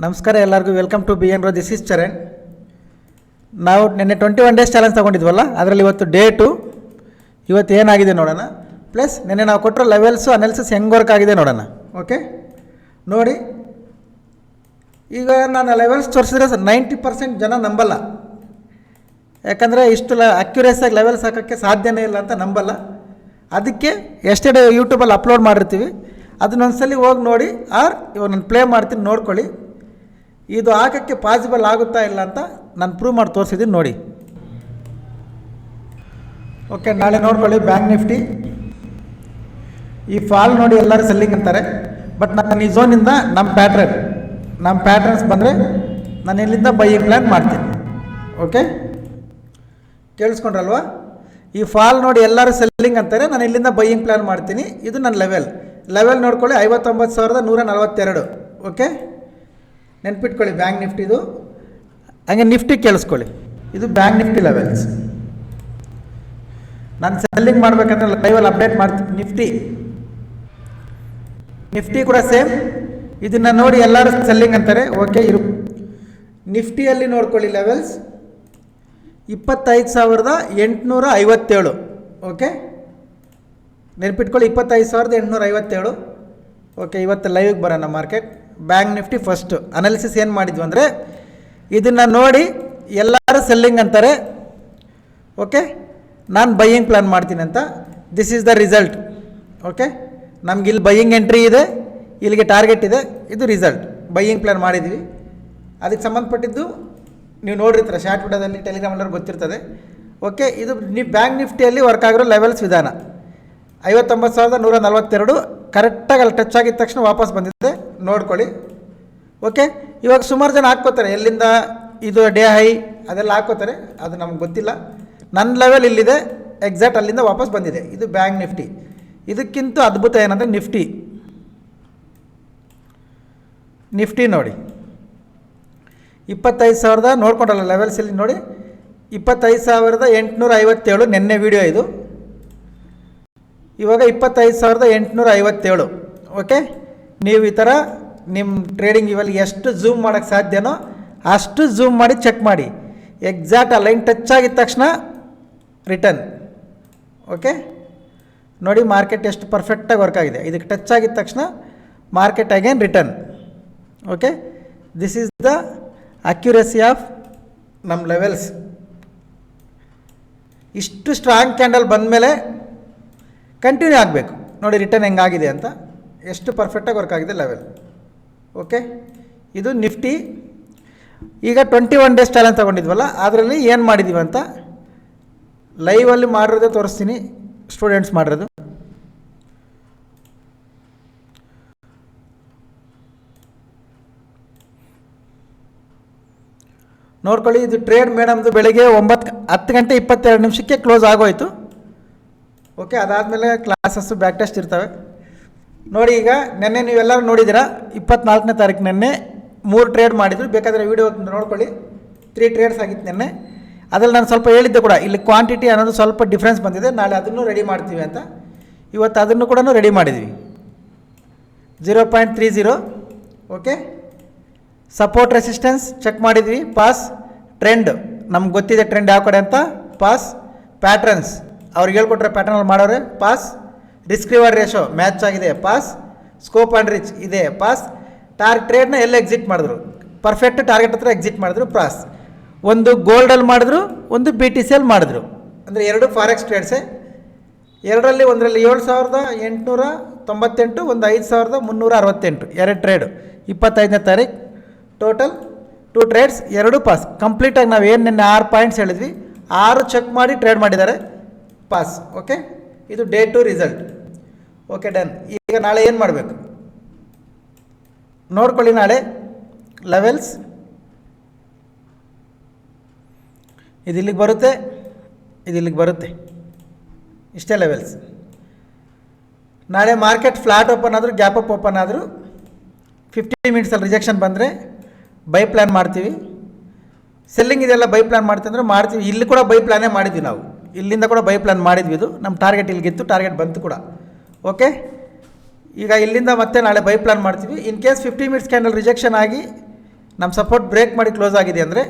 ನಮಸ್ಕಾರ ಎಲ್ಲರಿಗೂ. Welcome to B N row this is Charan ನಾವು ನಿನ್ನೆ ಟ್ವೆಂಟಿ ಒನ್ ಡೇಸ್ ಚಾಲೆಂಜ್ ತೊಗೊಂಡಿದ್ವಲ್ಲ, ಅದರಲ್ಲಿ ಇವತ್ತು ಡೇಟು ಇವತ್ತು ಏನಾಗಿದೆ ನೋಡೋಣ. ಪ್ಲಸ್ ನಿನ್ನೆ ನಾವು ಕೊಟ್ಟಿರೋ ಲೆವೆಲ್ಸು ಅನಾಲಿಸಿಸ್ ಹೆಂಗೆ ವರ್ಕ್ ಆಗಿದೆ ನೋಡೋಣ. ಓಕೆ ನೋಡಿ. ಈಗ ನಾನು ಲೆವೆಲ್ಸ್ ತೋರಿಸಿದ್ರೆ ನೈಂಟಿ ಪರ್ಸೆಂಟ್ ಜನ ನಂಬಲ್ಲ. ಯಾಕಂದರೆ ಇಷ್ಟು ಲ ಅಕ್ಯುರೇಸಾಗಿ ಲೆವೆಲ್ಸ್ ಹಾಕೋಕ್ಕೆ ಸಾಧ್ಯನೇ ಇಲ್ಲ ಅಂತ ನಂಬಲ್ಲ. ಅದಕ್ಕೆ ಎಷ್ಟೇ ಯೂಟ್ಯೂಬಲ್ಲಿ ಅಪ್ಲೋಡ್ ಮಾಡಿರ್ತೀವಿ. ಅದನ್ನೊಂದ್ಸಲಿ ಹೋಗಿ ನೋಡಿ ಆರ್ ಇವಾಗ ನಾನು ಪ್ಲೇ ಮಾಡ್ತೀನಿ, ನೋಡ್ಕೊಳ್ಳಿ. ಇದು ಹಾಕೋಕ್ಕೆ ಪಾಸಿಬಲ್ ಆಗುತ್ತಾ ಇಲ್ಲ ಅಂತ ನಾನು ಪ್ರೂವ್ ಮಾಡಿ ತೋರಿಸಿದ್ದೀನಿ ನೋಡಿ. ಓಕೆ ನಾಳೆ ನೋಡ್ಕೊಳ್ಳಿ ಬ್ಯಾಂಕ್ ನಿಫ್ಟಿ ಈ ಫಾಲ್ ನೋಡಿ ಎಲ್ಲರೂ ಸೆಲ್ಲಿಂಗ್ ಅಂತಾರೆ. ಬಟ್ ನಾನು ಈ ಝೋನಿಂದ ನಮ್ಮ ಪ್ಯಾಟ್ರನ್ ನಮ್ಮ ಪ್ಯಾಟ್ರನ್ಸ್ ಬಂದರೆ ನಾನು ಇಲ್ಲಿಂದ ಬೈಯಿಂಗ್ ಪ್ಲ್ಯಾನ್ ಮಾಡ್ತೀನಿ. ಓಕೆ ಕೇಳಿಸ್ಕೊಂಡ್ರಲ್ವಾ? ಈ ಫಾಲ್ ನೋಡಿ ಎಲ್ಲರೂ ಸೆಲ್ಲಿಂಗ್ ಅಂತಾರೆ, ನಾನು ಇಲ್ಲಿಂದ ಬೈಯಿಂಗ್ ಪ್ಲ್ಯಾನ್ ಮಾಡ್ತೀನಿ. ಇದು ನನ್ನ ಲೆವೆಲ್ ಲೆವೆಲ್ ನೋಡ್ಕೊಳ್ಳಿ, ಐವತ್ತೊಂಬತ್ತು ಸಾವಿರದ ನೂರ ನಲವತ್ತೆರಡು. ಓಕೆ ನೆನ್ಪಿಟ್ಕೊಳ್ಳಿ ಬ್ಯಾಂಕ್ ನಿಫ್ಟಿದು ಹಂಗೆ ನಿಫ್ಟಿ ಕೇಳಿಸ್ಕೊಳ್ಳಿ. ಇದು ಬ್ಯಾಂಕ್ ನಿಫ್ಟಿ ಲೆವೆಲ್ಸ್ ನಾನು ಸೆಲ್ಲಿಂಗ್ ಮಾಡಬೇಕಂದ್ರೆ ಲೈವಲ್ಲಿ ಅಪ್ಡೇಟ್ ಮಾಡ್ತೀನಿ. ನಿಫ್ಟಿ. ನಿಫ್ಟಿ ಕೂಡ ಸೇಮ್ ಇದನ್ನು ನೋಡಿ ಎಲ್ಲರೂ ಸೆಲ್ಲಿಂಗ್ ಅಂತಾರೆ. ಓಕೆ ಇರು. ನಿಫ್ಟಿಯಲ್ಲಿ ನೋಡ್ಕೊಳ್ಳಿ ಲೆವೆಲ್ಸ್ ಇಪ್ಪತ್ತೈದು ಸಾವಿರದ ಎಂಟುನೂರ ಐವತ್ತೇಳು. ಓಕೆ ನೆನ್ಪಿಟ್ಕೊಳ್ಳಿ ಇಪ್ಪತ್ತೈದು ಸಾವಿರದ ಎಂಟುನೂರ ಐವತ್ತೇಳು. ಓಕೆ ಇವತ್ತು ಲೈವ್ಗೆ ಬರೋಣ market bank Nifty first analysis ಏನು ಮಾಡಿದ್ವಿ ಅಂದರೆ, ಇದನ್ನು ನೋಡಿ ಎಲ್ಲರೂ ಸೆಲ್ಲಿಂಗ್ ಅಂತಾರೆ. ಓಕೆ ನಾನು ಬೈಯಿಂಗ್ ಪ್ಲ್ಯಾನ್ ಮಾಡ್ತೀನಿ ಅಂತ. This is the result okay ನಮ್ಗೆ ಇಲ್ಲಿ ಬೈಯಿಂಗ್ ಎಂಟ್ರಿ ಇದೆ. ಇಲ್ಲಿಗೆ ಟಾರ್ಗೆಟ್ ಇದೆ. ಇದು ರಿಸಲ್ಟ್ ಬೈಯಿಂಗ್ ಪ್ಲ್ಯಾನ್ ಮಾಡಿದ್ವಿ. ಅದಕ್ಕೆ ಸಂಬಂಧಪಟ್ಟಿದ್ದು ನೀವು ನೋಡಿರ್ತೀರ, ಶಾರ್ಟ್ ಟೆಲಿಗ್ರಾಮ್ ಎಲ್ಲರೂ ಗೊತ್ತಿರ್ತದೆ. ಓಕೆ ಇದು ನೀವು ಬ್ಯಾಂಕ್ ನಿಫ್ಟಿಯಲ್ಲಿ ವರ್ಕ್ ಆಗಿರೋ ಲೆವೆಲ್ಸ್ ವಿಧಾನ. ಐವತ್ತೊಂಬತ್ತು ಸಾವಿರದ ನೂರ ನಲವತ್ತೆರಡು ಕರೆಕ್ಟಾಗಿ ಅಲ್ಲಿ ಟಚ್ ಆಗಿದ ತಕ್ಷಣ ವಾಪಸ್ ಬಂದಿದೆ. ನೋಡ್ಕೊಳ್ಳಿ. ಓಕೆ ಇವಾಗ ಸುಮಾರು ಜನ ಹಾಕ್ಕೋತಾರೆ. ಎಲ್ಲಿಂದ ಇದು ಡೇ ಹೈ ಅದೆಲ್ಲ ಹಾಕ್ಕೋತಾರೆ. ಅದು ನಮ್ಗೆ ಗೊತ್ತಿಲ್ಲ. ನನ್ನ ಲೆವೆಲ್ ಇಲ್ಲಿದೆ. ಎಕ್ಸಾಕ್ಟ್ ಅಲ್ಲಿಂದ ವಾಪಸ್ ಬಂದಿದೆ. ಇದು ಬ್ಯಾಂಕ್ ನಿಫ್ಟಿ ಇದಕ್ಕಿಂತ ಅದ್ಭುತ ಏನಂದರೆ ನಿಫ್ಟಿ ನಿಫ್ಟಿ ನೋಡಿ. ಇಪ್ಪತ್ತೈದು ಸಾವಿರದ ನೋಡ್ಕೊಂಡಲ್ಲ ಲೆವೆಲ್ಸ್ ಇಲ್ಲಿ ನೋಡಿ. ಇಪ್ಪತ್ತೈದು ಸಾವಿರದ ಎಂಟುನೂರ ಐವತ್ತೇಳು ನಿನ್ನೆ ವಿಡಿಯೋ ಇದು. ಇವಾಗ ಇಪ್ಪತ್ತೈದು ಸಾವಿರದ ಎಂಟುನೂರ ಐವತ್ತೇಳು ಓಕೆ ನೀವು ಈ ಥರ ನಿಮ್ಮ ಟ್ರೇಡಿಂಗ್ ಇವೆಲ್ಲ ಎಷ್ಟು ಝೂಮ್ ಮಾಡೋಕ್ಕೆ ಸಾಧ್ಯನೋ ಅಷ್ಟು ಝೂಮ್ ಮಾಡಿ ಚೆಕ್ ಮಾಡಿ. ಎಕ್ಸಾಕ್ಟ್ ಆ ಲೈನ್ ಟಚ್ ಆಗಿದ ತಕ್ಷಣ ರಿಟರ್ನ್ ಓಕೆ ನೋಡಿ ಮಾರ್ಕೆಟ್ ಎಷ್ಟು ಪರ್ಫೆಕ್ಟಾಗಿ ವರ್ಕ್ ಆಗಿದೆ. ಇದಕ್ಕೆ ಟಚ್ ಆಗಿದ ತಕ್ಷಣ market again return okay this is the accuracy of ನಮ್ಮ ಲೆವೆಲ್ಸ್ ಇಷ್ಟು ಸ್ಟ್ರಾಂಗ್ ಕ್ಯಾಂಡಲ್ ಬಂದಮೇಲೆ ಕಂಟಿನ್ಯೂ ಆಗಬೇಕು. ನೋಡಿ ರಿಟರ್ನ್ ಹೆಂಗಾಗಿದೆ ಅಂತ. ಎಷ್ಟು ಪರ್ಫೆಕ್ಟಾಗಿ ವರ್ಕ್ ಆಗಿದೆ ಲೆವೆಲ್ ಓಕೆ? ಇದು ನಿಫ್ಟಿ. ಈಗ ಟ್ವೆಂಟಿ ಒನ್ ಡೇಸ್ ಚಾಲೆಂಜ್ ತೊಗೊಂಡಿದ್ವಲ್ಲ, ಅದರಲ್ಲಿ ಏನು ಮಾಡಿದ್ದೀವಿ ಅಂತ? ಲೈವಲ್ಲಿ ಮಾಡಿರೋದೇ ತೋರಿಸ್ತೀನಿ ಸ್ಟೂಡೆಂಟ್ಸ್ ಮಾಡಿರೋದು. ನೋಡ್ಕೊಳ್ಳಿ, ಇದು ಟ್ರೇಡ್ ಮೇಡಮ್ದು ಬೆಳಗ್ಗೆ ಒಂಬತ್ತು ಹತ್ತು ಗಂಟೆ ಇಪ್ಪತ್ತೆರಡು ನಿಮಿಷಕ್ಕೆ ಕ್ಲೋಸ್ ಆಗೋಯಿತು. ಓಕೆ, ಅದಾದಮೇಲೆ ಕ್ಲಾಸಸ್ಸು ಬ್ಯಾಕ್ ಟೆಸ್ಟ್ ಇರ್ತವೆ. ನೋಡಿ ಈಗ ನಿನ್ನೆ ನೀವೆಲ್ಲರೂ ನೋಡಿದ್ದೀರಾ, ಇಪ್ಪತ್ನಾಲ್ಕನೇ ತಾರೀಕು ನಿನ್ನೆ ಮೂರು ಟ್ರೇಡ್ ಮಾಡಿದ್ರು. ಬೇಕಾದರೆ ವೀಡಿಯೋ ನೋಡ್ಕೊಳ್ಳಿ. ತ್ರೀ ಟ್ರೇಡ್ಸ್ ಆಗಿತ್ತು ನಿನ್ನೆ. ಅದರಲ್ಲಿ ನಾನು ಸ್ವಲ್ಪ ಹೇಳಿದ್ದೆ ಕೂಡ, ಇಲ್ಲಿ ಕ್ವಾಂಟಿಟಿ ಅನ್ನೋದು ಸ್ವಲ್ಪ ಡಿಫ್ರೆನ್ಸ್ ಬಂದಿದೆ. ನಾಳೆ ಅದನ್ನು ರೆಡಿ ಮಾಡ್ತೀವಿ ಅಂತ. ಇವತ್ತು ಅದನ್ನು ಕೂಡ ರೆಡಿ ಮಾಡಿದ್ವಿ. Zero point three zero okay support resistance check ಮಾಡಿದ್ವಿ. ಪಾಸ್ ಟ್ರೆಂಡ್ ನಮ್ಗೆ ಗೊತ್ತಿದೆ ಟ್ರೆಂಡ್ ಯಾವ ಕಡೆ ಅಂತ. ಪಾಸ್ ಪ್ಯಾಟ್ರನ್ಸ್ ಅವ್ರಿಗೆ ಹೇಳ್ಕೊಟ್ರೆ ಪ್ಯಾಟರ್ನಲ್ಲಿ ಮಾಡೋರೆ. Pass risk reward ratio match ಆಗಿದೆ ಪಾಸ್ ಸ್ಕೋಪ್ ಆ್ಯಂಡ್ ರಿಚ್ ಇದೆ ಪಾಸ್ ಟಾರ್ ಟ್ರೇಡ್ನ ಎಲ್ಲ ಎಕ್ಸಿಟ್ ಮಾಡಿದ್ರು. ಪರ್ಫೆಕ್ಟ್ ಟಾರ್ಗೆಟ್ ಹತ್ರ ಎಕ್ಸಿಟ್ ಮಾಡಿದ್ರು ಪಾಸ್ ಒಂದು ಗೋಲ್ಡಲ್ಲಿ ಮಾಡಿದ್ರು, ಒಂದು ಬಿ ಟಿ ಸಿಯಲ್ಲಿ ಮಾಡಿದ್ರು. ಅಂದರೆ ಎರಡು ಫಾರೆಕ್ಸ್ ಟ್ರೇಡ್ಸೇ ಎರಡರಲ್ಲಿ ಒಂದರಲ್ಲಿ ಏಳು ಸಾವಿರದ ಎಂಟುನೂರ ತೊಂಬತ್ತೆಂಟು, ಒಂದು ಐದು ಸಾವಿರದ ಮುನ್ನೂರ ಅರವತ್ತೆಂಟು. ಎರಡು ಟ್ರೇಡು ಇಪ್ಪತ್ತೈದನೇ ತಾರೀಕು ಟೋಟಲ್ ಟು ಟ್ರೇಡ್ಸ್ ಎರಡು ಪಾಸ್ ಕಂಪ್ಲೀಟಾಗಿ ನಾವು ಏನು ನಿನ್ನೆ ಆರು ಪಾಯಿಂಟ್ಸ್ ಹೇಳಿದ್ವಿ. ಆರು ಚೆಕ್ ಮಾಡಿ ಟ್ರೇಡ್ ಮಾಡಿದ್ದಾರೆ. ಪಾಸ್ ಓಕೆ ಇದು day two result okay done ಈಗ ನಾಳೆ ಏನು ಮಾಡಬೇಕು? ನೋಡ್ಕೊಳ್ಳಿ ನಾಳೆ. ಲೆವೆಲ್ಸ್ ಇದು ಇಲ್ಲಿಗೆ ಬರುತ್ತೆ, ಇದು ಇಲ್ಲಿಗೆ ಬರುತ್ತೆ. ಇಷ್ಟೇ ಲೆವೆಲ್ಸ್ ನಾಳೆ ಮಾರ್ಕೆಟ್ ಫ್ಲಾಟ್ ಓಪನ್ ಆದರೂ ಗ್ಯಾಪ್ ಅಪ್ ಓಪನ್ ಆದರೂ ಫಿಫ್ಟಿ ಮಿನಿಟ್ಸಲ್ಲಿ ರಿಜೆಕ್ಷನ್ ಬಂದರೆ ಬೈ ಪ್ಲ್ಯಾನ್ ಮಾಡ್ತೀವಿ. ಸೆಲ್ಲಿಂಗ್ ಇದೆಲ್ಲ ಬೈ ಪ್ಲ್ಯಾನ್ ಮಾಡ್ತೀವಿ ಅಂದರೆ, ಮಾಡ್ತೀವಿ. ಇಲ್ಲಿ ಕೂಡ ಬೈ ಪ್ಲ್ಯಾನೇ ಮಾಡಿದ್ವಿ ನಾವು. ಇಲ್ಲಿಂದ ಕೂಡ ಬೈ ಪ್ಲಾನ್ ಮಾಡಿದ್ವಿ ಇದು. ನಮ್ಮ ಟಾರ್ಗೆಟ್ ಇಲ್ಲಿಗಿತ್ತು ಟಾರ್ಗೆಟ್ ಬಂತು ಕೂಡ. ಓಕೆ ಈಗ ಇಲ್ಲಿಂದ ಮತ್ತೆ ನಾಳೆ ಬೈ ಪ್ಲಾನ್ ಮಾಡ್ತೀವಿ. In case fifty minutes candle rejection ಆಗಿ ನಮ್ಮ ಸಪೋರ್ಟ್ ಬ್ರೇಕ್ ಮಾಡಿ ಕ್ಲೋಸ್ ಆಗಿದೆ ಅಂದರೆ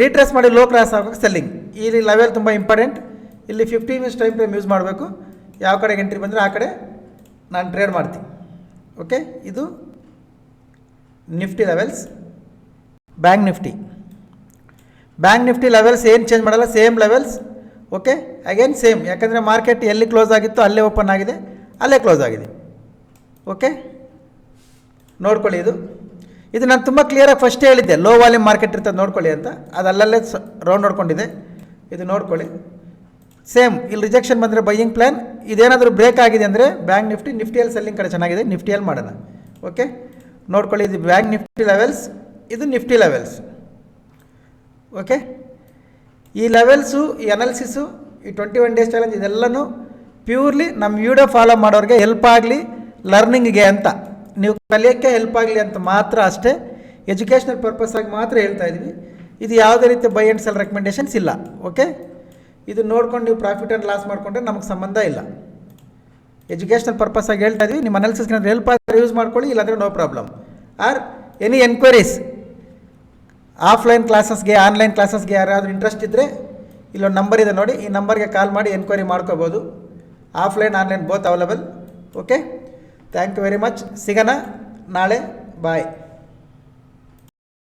ರೀಟ್ರೆಸ್ ಮಾಡಿ ಲೋ ಕ್ರಾಸ್ ಆಗೋಕ್ಕೆ ಸೆಲ್ಲಿಂಗ್ ಇಲ್ಲಿ ಲೆವೆಲ್ ತುಂಬ ಇಂಪಾರ್ಟೆಂಟ್ ಇಲ್ಲಿ fifty minutes time frame use ಮಾಡಬೇಕು. ಯಾವ ಕಡೆ ಎಂಟ್ರಿ ಬಂದರೆ ಆ ಕಡೆ ನಾನು ಟ್ರೇಡ್ ಮಾಡ್ತೀನಿ. ಓಕೆ ಇದು Nifty levels bank Nifty bank Nifty levels ಏನು ಚೇಂಜ್ ಮಾಡಲ್ಲ? Same levels okay again same ಯಾಕಂದರೆ ಮಾರ್ಕೆಟ್ ಎಲ್ಲಿ ಕ್ಲೋಸ್ ಆಗಿತ್ತು ಅಲ್ಲೇ ಓಪನ್ ಆಗಿದೆ, ಅಲ್ಲೇ ಕ್ಲೋಸ್ ಆಗಿದೆ. ಓಕೆ ನೋಡ್ಕೊಳ್ಳಿ ಇದು. ಇದು ನಾನು ತುಂಬ ಕ್ಲಿಯರಾಗಿ ಫಸ್ಟ್ ಹೇಳಿದ್ದೆ. ಲೋ ವಾಲ್ಯೂಮ್ ಮಾರ್ಕೆಟ್ ಇರ್ತದೆ ನೋಡ್ಕೊಳ್ಳಿ ಅಂತ. ಅದು ಅಲ್ಲಲ್ಲೇ ರೌಂಡ್ ನೋಡ್ಕೊಂಡಿದೆ ಇದು ನೋಡ್ಕೊಳ್ಳಿ. ಸೇಮ್ ಇಲ್ಲಿ ರಿಜೆಕ್ಷನ್ ಬಂದರೆ ಬೈಯಿಂಗ್ ಪ್ಲ್ಯಾನ್ ಇದೇನಾದರೂ ಬ್ರೇಕ್ ಆಗಿದೆ ಅಂದರೆ ಬ್ಯಾಂಕ್ ನಿಫ್ಟಿ ನಿಫ್ಟಿಯಲ್ಲಿ ಸೆಲ್ಲಿಂಗ್ ಕಡೆ ಚೆನ್ನಾಗಿದೆ. ನಿಫ್ಟಿಯಲ್ಲಿ ಮಾಡೋಣ. ಓಕೆ ನೋಡ್ಕೊಳ್ಳಿ, ಇದು ಬ್ಯಾಂಕ್ ನಿಫ್ಟಿ ಲೆವೆಲ್ಸ್ ಇದು ನಿಫ್ಟಿ ಲೆವೆಲ್ಸ್ ಓಕೆ ಈ ಲೆವೆಲ್ಸು ಈ ಅನಾಲಿಸಿಸು ಈ ಟ್ವೆಂಟಿ ಒನ್ ಡೇಸ್ ಚಾಲೆಂಜ್ ಇದೆಲ್ಲನೂ ಪ್ಯೂರ್ಲಿ ನಮ್ಮ ವಿಡಿಯೋ ಫಾಲೋ ಮಾಡೋರಿಗೆ ಹೆಲ್ಪ್ ಆಗಲಿ ಲರ್ನಿಂಗ್ಗೆ ಅಂತ. ನೀವು ಕಲಿಯೋಕ್ಕೆ ಹೆಲ್ಪ್ ಆಗಲಿ ಅಂತ ಮಾತ್ರ ಅಷ್ಟೇ ಎಜುಕೇಷನಲ್ ಪರ್ಪಸ್ ಆಗಿ ಮಾತ್ರ ಹೇಳ್ತಾ ಇದ್ವಿ. ಇದು ಯಾವುದೇ ರೀತಿ ಬೈ ಆ್ಯಂಡ್ ಸೆಲ್ ರೆಕಮೆಂಡೇಷನ್ಸ್ ಇಲ್ಲ ಓಕೆ ಇದು ನೋಡ್ಕೊಂಡು ನೀವು ಪ್ರಾಫಿಟ್ ಆ್ಯಂಡ್ ಲಾಸ್ ಮಾಡಿಕೊಂಡ್ರೆ ನಮಗೆ ಸಂಬಂಧ ಇಲ್ಲ. ಎಜುಕೇಷನಲ್ ಪರ್ಪಸ್ ಆಗಿ ಹೇಳ್ತಾ ಇದ್ವಿ, ನಿಮ್ಮ ಅನಾಲಿಸಿಸ್ಗೆ ಹೆಲ್ಪ್ ಆದರೆ ಯೂಸ್ ಮಾಡ್ಕೊಳ್ಳಿ, ಇಲ್ಲಾಂದರೆ no problem or any enquiries offline ಕ್ಲಾಸಸ್ಗೆ online ಕ್ಲಾಸಸ್ಗೆ ಯಾರಾದರೂ ಇಂಟ್ರೆಸ್ಟ್ ಇದ್ದರೆ ಇಲ್ಲೊಂದು ನಂಬರ್ ಇದೆ ನೋಡಿ. ಈ ನಂಬರ್ಗೆ ಕಾಲ್ ಮಾಡಿ ಎನ್ಕ್ವೈರಿ ಮಾಡ್ಕೋಬೋದು. Offline online both available okay thank you very much ಸಿಗೋಣ ನಾಳೆ. ಬಾಯ್